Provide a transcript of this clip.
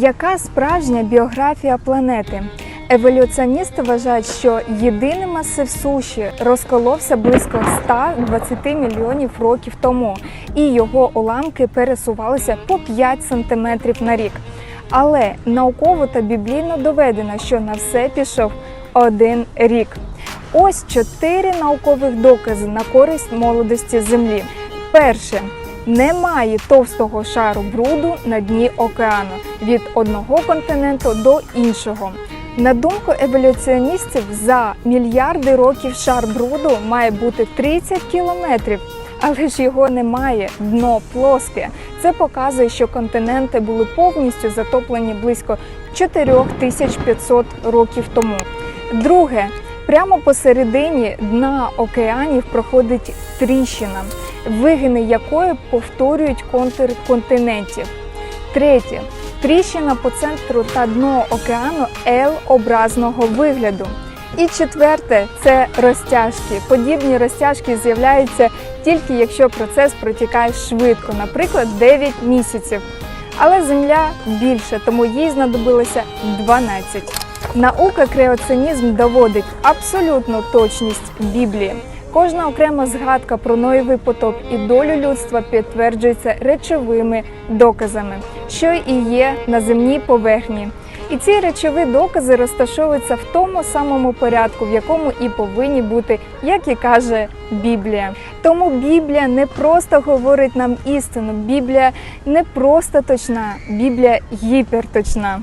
Яка справжня біографія планети? Еволюціоністи вважають, що єдиний масив суші розколовся близько 120 мільйонів років тому, і його уламки пересувалися по 5 сантиметрів на рік. Але науково та біблійно доведено, що на все пішов один рік. Ось чотири наукових докази на користь молодості Землі. Перше. Немає товстого шару бруду на дні океану від одного континенту до іншого. На думку еволюціоністів, за мільярди років шар бруду має бути 30 кілометрів, але ж його немає, дно плоске. Це показує, що континенти були повністю затоплені близько 4500 років тому. Друге, прямо посередині дна океанів проходить тріщина, вигини якої повторюють контур континентів. Третє. Тріщина по центру та дно океану L-образного вигляду. І четверте це розтяжки. Подібні розтяжки з'являються тільки якщо процес протікає швидко, наприклад, 9 місяців. Але Земля більше, тому їй знадобилося 12. Наука креаціонізм доводить абсолютну точність Біблії. Кожна окрема згадка про Ноєвий потоп і долю людства підтверджується речовими доказами, що і є на земній поверхні. І ці речові докази розташовуються в тому самому порядку, в якому і повинні бути, як і каже Біблія. Тому Біблія не просто говорить нам істину, Біблія не просто точна, Біблія гіперточна.